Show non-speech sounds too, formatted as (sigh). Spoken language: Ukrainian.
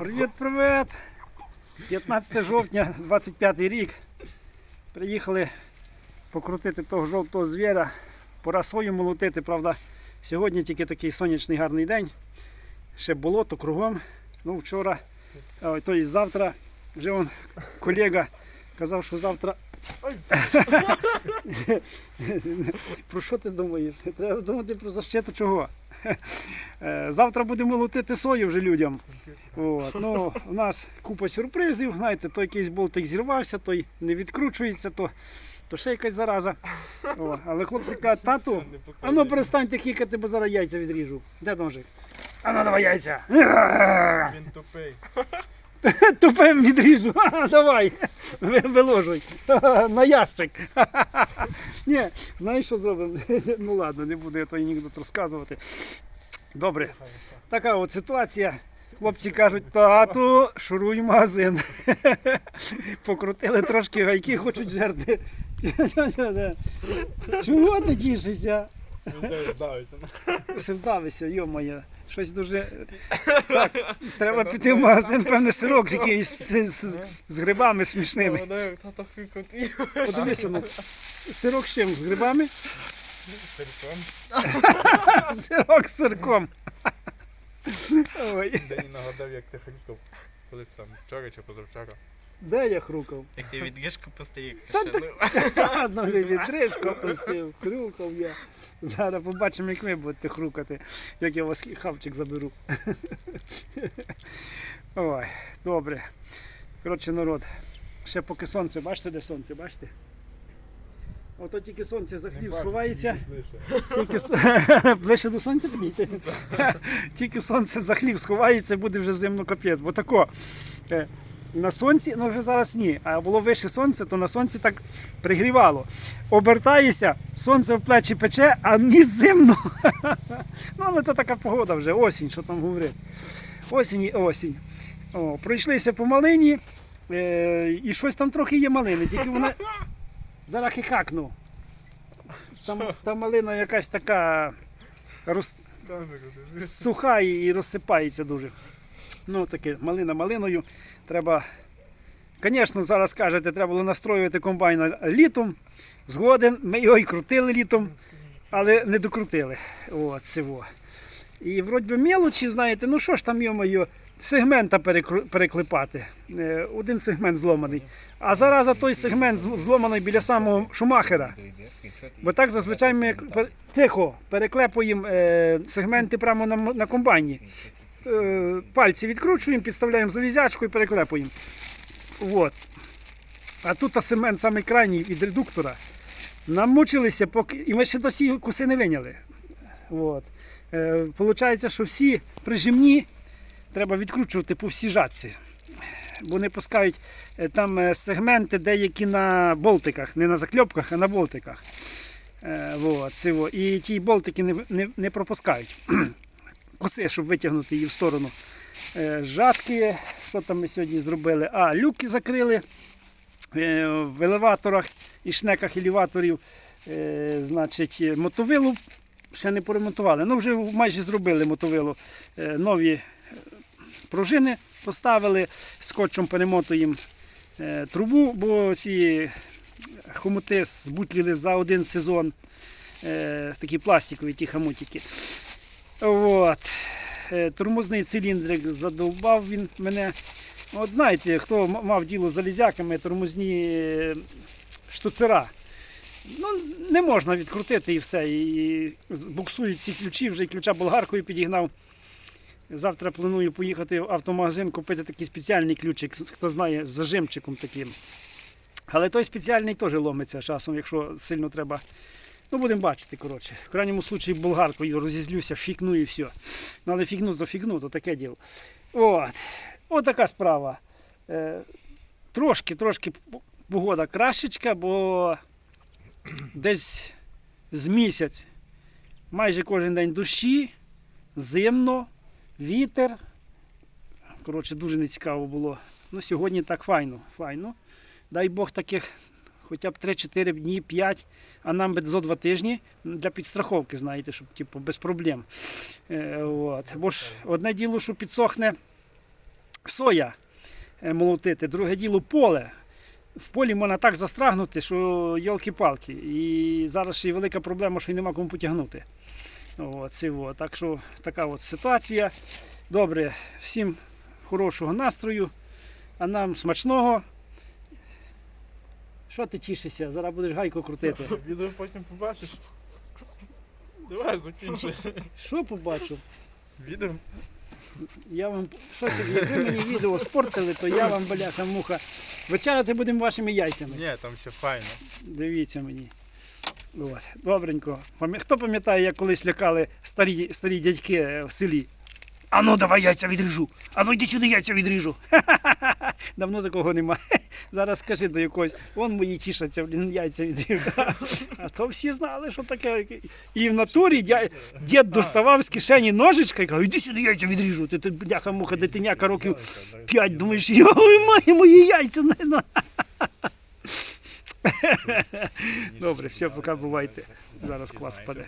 Привіт, привіт! 15 жовтня, 25 рік. Приїхали покрутити того жовтого звіра. Пора сою молотити, правда. Сьогодні тільки такий сонячний гарний день. Ще болото кругом. Ну, вчора, то і завтра, вже он колега казав, що завтра. Про що ти думаєш? Треба думати про защиту чого. Е, Завтра будемо молотити сою вже людям. От. Ну, у нас купа сюрпризів, знаєте, то якийсь болтик зірвався, той не відкручується, то, то ще якась зараза. О, але хлопці кажуть, тату, а ну перестаньте хікати, бо зараз яйця відріжу. Де ножик? А ну давай яйця. Він тупий. (laughs) Тупим відріжу. (laughs) А, давай. Ви- Виложуй. (laughs) На ящик. (laughs) Ні, знаєш, що зробимо? (laughs) Ну ладно, не буду я той анекдот розказувати. Добре. Така от ситуація. Хлопці кажуть, тату, шуруй магазин. Покрутили трошки гайки, хочуть жерти. Чого ти тішишся? Він це здавиться. Ще вдавися, йо-моє. Щось дуже. (laughs) Так, треба піти в магазин, певне, сирок з якийсь з, з, з грибами смішними. Подивися, ну, сирок з чим? З грибами? Сирком. (laughs) Сирок з сирком. Ой, День нагадав, як ти хрікав. Коли там вчора чи позавчора. Де я хрукав? Як ти відгишку постоїв, Та ще, (laughs) ну, відрижку (laughs) пустив, хрюкав я. Зараз побачимо, як ви будете хрукати, як я вас хавчик заберу. (laughs) Ой, добре. Коротше, народ. Ще поки сонце, бачите, де сонце, бачите? Ото тільки сонце за хлів сховається. Тільки ближче до сонця підійти. Тільки сонце за хлів сховається, буде вже зимно капець. Бо тако. На сонці, ну вже зараз ні, а було вище сонце, то на сонці так пригрівало. Обертаєшся, сонце в плечі пече, а ні зимно. (laughs) Ну, але то така погода вже, осінь, що там говорити. Осінь і осінь. О, пройшлися по малині, е, і щось там трохи є малини, тільки вона (laughs) зараз хихакну. Там, там малина якась така роз, суха і розсипається дуже. Ну, таке, малина малиною. Треба. Звісно, зараз кажете, треба було настроювати комбайн літом. Згоден, ми його і крутили літом, але не докрутили. От, цього. І вроді мелочі, знаєте, ну що ж там йо сегмента переклепати. Е, Один сегмент зломаний. А зараз той сегмент зломаний біля самого Шумахера. Бо так зазвичай ми тихо переклепуємо е, сегменти прямо на комбайні. Е, пальці відкручуємо, підставляємо залізячку і переклепуємо. От. А тут та сегмент самий крайній від редуктора. Намучилися, поки. І ми ще досі куси не виняли. От. Е, що всі прижимні треба відкручувати по всій жатці. Бо не пускають е, там е, сегменти деякі на болтиках, не на закльопках, а на болтиках. Е, вот. І ті болтики не, не, не пропускають. (clears throat) Коси, щоб витягнути її в сторону. Е, жатки, що там ми сьогодні зробили? А, люки закрили е, в елеваторах і шнеках елеваторів. Е, значить, мотовилу ще не поремонтували. Ну, вже майже зробили мотовилу. Нові пружини поставили, скотчем перемотуємо трубу, бо ці хомути збутліли за один сезон. Такі пластикові ті хомутики. От. Е, Тормозний циліндрик задовбав він мене. От знаєте, хто мав діло з залізяками, тормозні е, штуцера. Ну, не можна відкрутити і все. І буксують ці ключі, вже ключа болгаркою підігнав. Завтра планую поїхати в автомагазин, купити такий спеціальний ключик, хто знає, з зажимчиком таким. Але той спеціальний теж ломиться часом, якщо сильно треба. Ну, будемо бачити, коротше. В крайньому случаї болгаркою розізлюся, фікну і все. Ну, але фігну, то фігну, то таке діло. От. От така справа. Е, трошки, трошки погода кращечка, бо десь з місяць майже кожен день дощі, зимно, вітер. Коротше, дуже нецікаво було. Ну, сьогодні так файно. файно. Дай Бог таких хоча б 3-4 дні, 5, а нам би зо 2 тижні для підстраховки, знаєте, щоб типу, без проблем. Е, от. Бо ж одне діло, що підсохне соя е, молотити, друге діло поле. В полі можна так застрагнути, що йолки-палки. І зараз ще й велика проблема, що й нема кому потягнути. От, от. Так що така от ситуація. Добре, всім хорошого настрою, а нам смачного. Що ти тішишся? Зараз будеш гайку крутити. (laughs) Відео потім побачиш. Давай закінчуй. Що побачу? Відео. Я вам щось, як ви мені відео спортили, то я вам, бляха, муха. Вечеряти будемо вашими яйцями. Ні, там все файно. Дивіться мені. От, добренько. Хто пам'ятає, як колись лякали старі, старі дядьки е, в селі? А ну давай яйця відріжу. А ну йди сюди яйця відріжу. (laughs) Давно такого немає. Зараз скажи до якогось, вон мої тішаться, блін, яйця відріжу. А то всі знали, що таке. І в натурі дя... дід доставав з кишені ножичка і каже, іди сюди яйця відріжу. Ти тут бляха муха дитиняка років п'ять, думаєш, йой, мої, яйця. не на». Добре, все, поки бувайте. Зараз клас впаде.